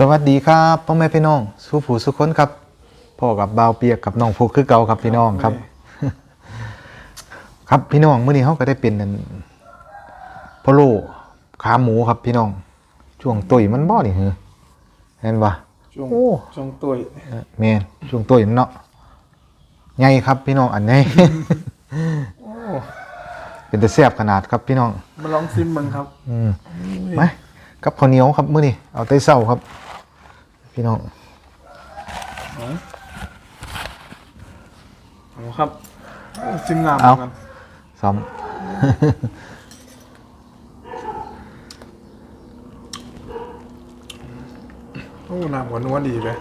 สวัสดีครับพ่อแม่พี่น้องสู้ผู้สุขคนครับพ่อกับบ่าวเปียกกับน้องผูกคือเก่าครับพี่น้องครับ ครับพี่น้องมื้อนี้เขาก็ได้เป็นนั่นพะโล้ขาหมูครับพี่น้อง ช่วงตุยมันบ่นี่เหรอเห็นปะช่วงโอ้ช่วงตุยเออแม่นช่วงตุยมันเนาะใหญ่ครับพี่น้องอันใหญ่โอ้เป็นแต่แซ่บขนาดครับพี่น้อง มาลองซิมมึงครับ อืมมากับข้าวเหนียวครับมื้อนี้เอาแต่เช้าครับ พี่น้องเอาครับโอ้ซิมงามเหมือนกันซ้อมโอ้น้ำกว่านัวดีเลย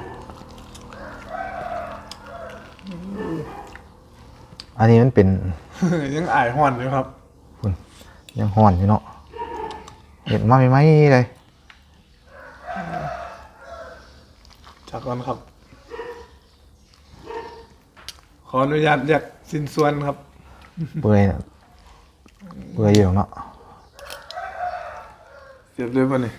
อันนี้มันเป็น ยังอายห่อนอยู่ครับคุณยังห่อนอยู่เนาะเห็นมาไหมไหมเลย จากก่อนครับ ขออนุญาตเรียกสินส่วนครับ เปื่อยน่ะเปื่อยอยู่เนาะเสียบด้วยป่ะนี่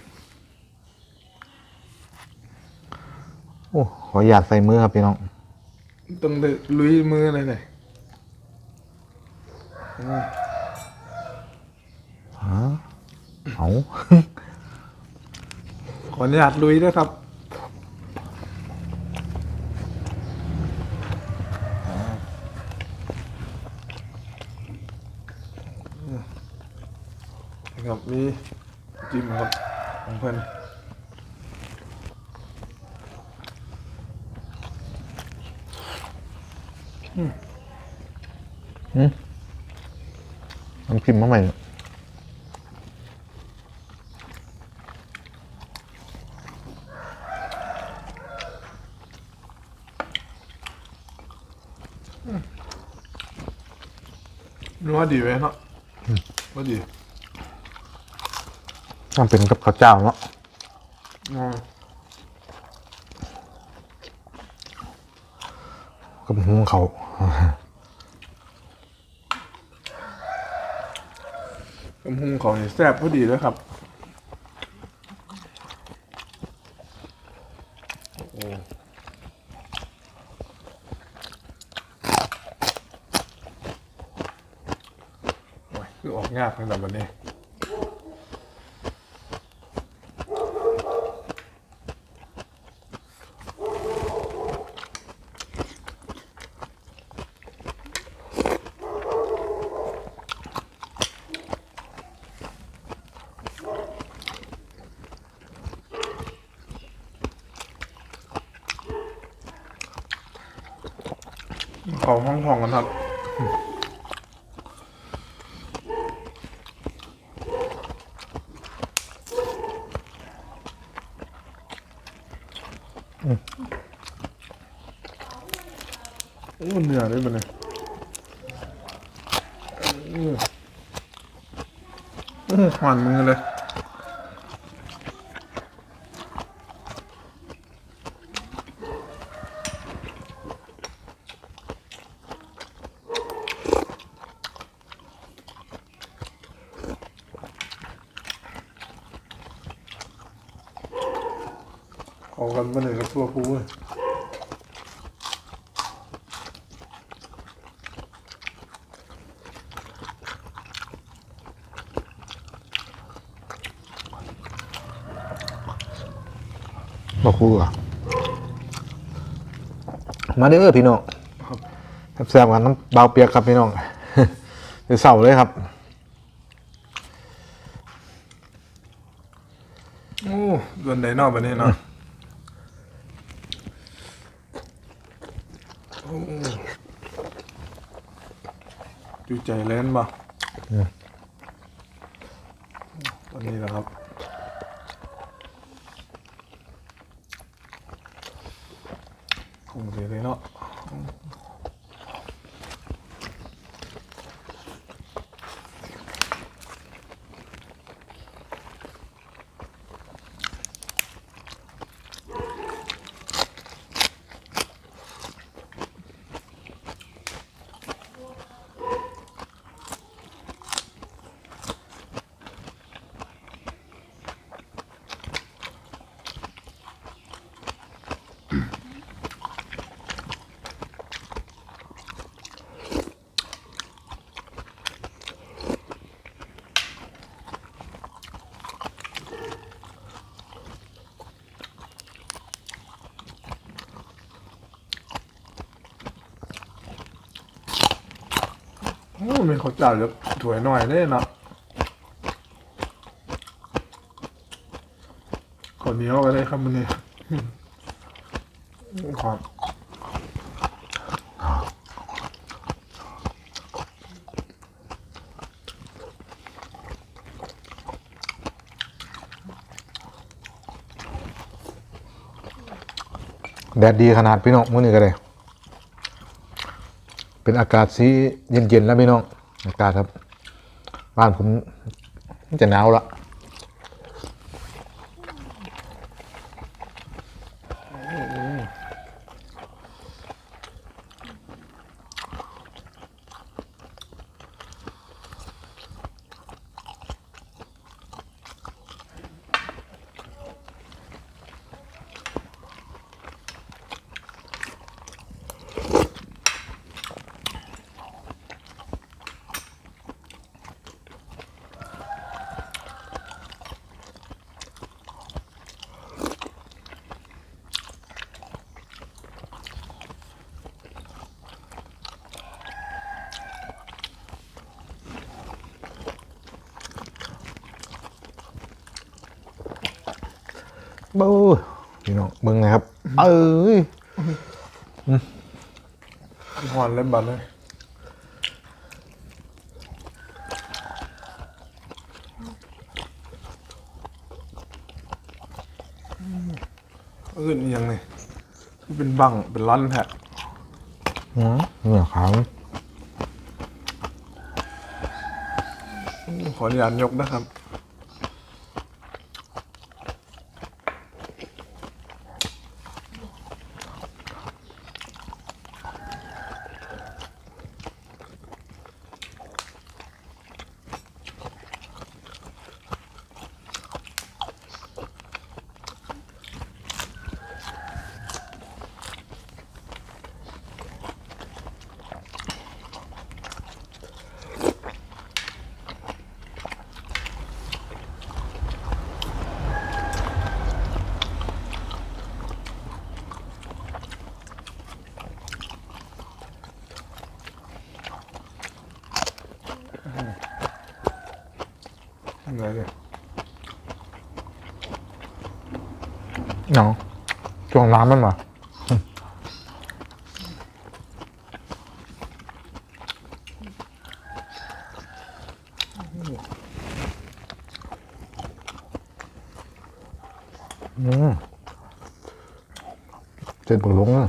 โอ้ขออยากใส่มือครับพี่น้องต้องได้ลุยมือเลยเลยโอ้ฮะเอา ขออนุญาตลุยด้วยครับ นะครับมีจิ้มครับของเพื่อนน้ำพิมพ์มาใหม่เนี่ยนัวดีไหมครับนัวดี ต้องเป็นกับข้าวเจ้าเนาะอ๋อกับหุงเขาวกำพุงของนี่แซ่บพอดีเลยครับโอ้โอ้ยคือออกยากตั้งแต่วันนี้ เขาห้องทองกันครับโอ้เหนื่อยเลยมันเลยออโอ้หวานมือเลย อากันมาหนึ่งกับตัวผู้เลยบอกคู่อะมาเด้อพี่น้องแซ่บๆกันน้ำเบาเปียกครับพี่น้องเดี๋ยวเสาเลยครับโอ้โดนไดนอกไปนี่เนาะ ดูใจเล่นป่ะตอนนี้แหละครับคงเสียเลยเนาะ อ้มีข้าวเจ้าจะถวยหน่อยได้เนาะขอเหนียวก็ได้ครับมันนี่ขอบแดดดีขนาดพี่น้องมื้อนี้ก็เลย เป็นอากาศสีเย็นๆแล้วพี่น้องอากาศครับ บ้านผมจะหนาวละ เบ้อพี่น้องมึงนะครับ เอ้ยหอนเล่นบัตรเลยอื่นอีกอยังไงเป็นบังเป็นร้อนแฮะอืมเหนือขาวขออนุญาตยกนะครับ อะไรเนี่ยเนาะช่วงน้ำมันมาอืมเจ็ดบุลงอะ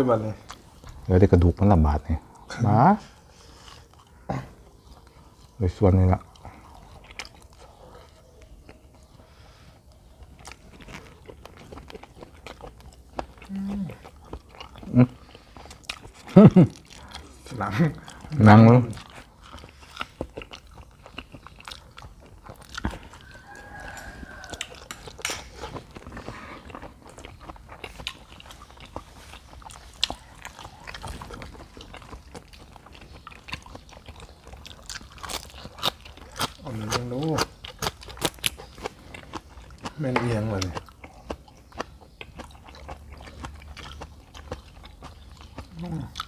อู้ลุยได้บัตรเลยเดี๋ยวได้กระดูกมันลำบาดนี่มาเลยส่วนนี้ละหนังนั่งมึงเอันนี้ยังรู้ แม่นเอียงเลยอืม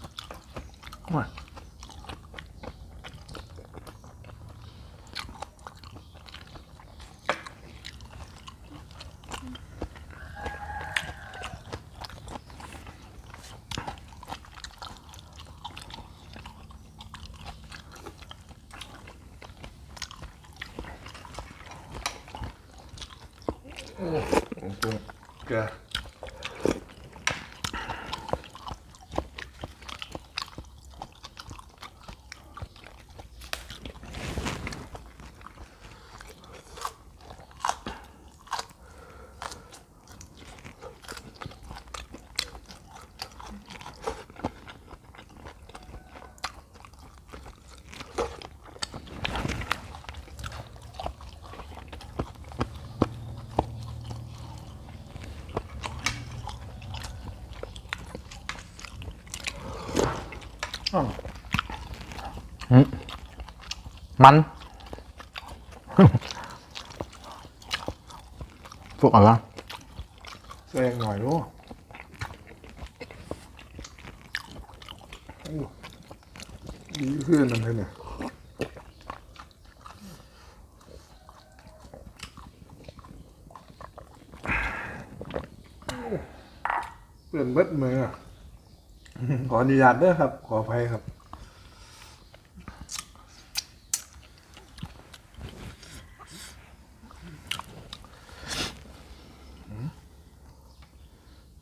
ตร มันพวกอะไรวะแซงหน่อยดูโอ้ดีขึ้นนั่นเลยเนี่ยเปลี่ยนเบิดมืออะขออนุญาตด้วยครับ ขออภัยครับ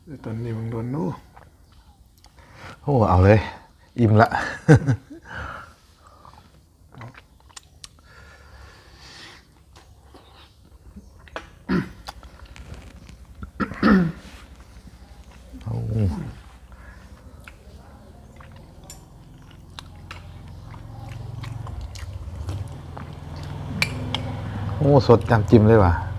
เดี๋ยว ตอนนี้มึงโดนนู่โอ้เอาเลย อิ่มละโอ้โอ้ สดจำจิ้มเลยว่ะ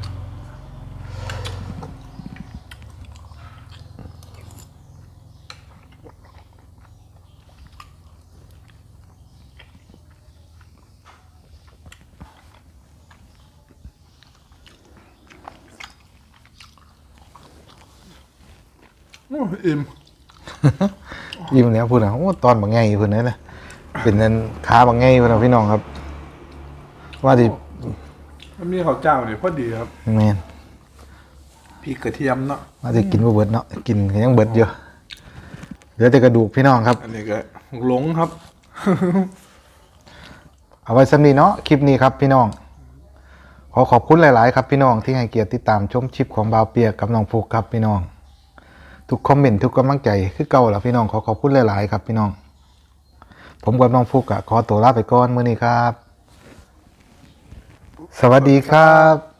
โอ้อิ่มยิ้มแล้วพูดนะโอ้ตอนบางไงพูดนั่นนะเป็นนั้นขาบางไงพูดนะพี่น้องครับ ว่าดิมันมีข้าวเจ้าเนี่ยพอดีครับแมนพริกกระเทียมเนาะว่าจะกินบ่เบิดเนาะกินก็ยังเบิดอยู่เหลือแต่กระดูกพี่น้องครับ อันนี้ก็หลงครับ เอาไว้สำนีเนาะคลิปนี้ครับพี่น้อง ขอขอบคุณหลาย ๆ ครับพี่น้องที่ให้เกียรติติดตามชมคลิปของบาวเปียกกับน้องฟุกครับพี่น้อง ทุกคอมเมนต์ทุกกำลังใจคือเก่าแล้วพี่น้องขอขอบคุณหลาย ๆ ครับพี่น้อง ผมกับน้องฟุกอะขอตัวลาไปก่อนมื้อนี้ครับ สวัสดีครับ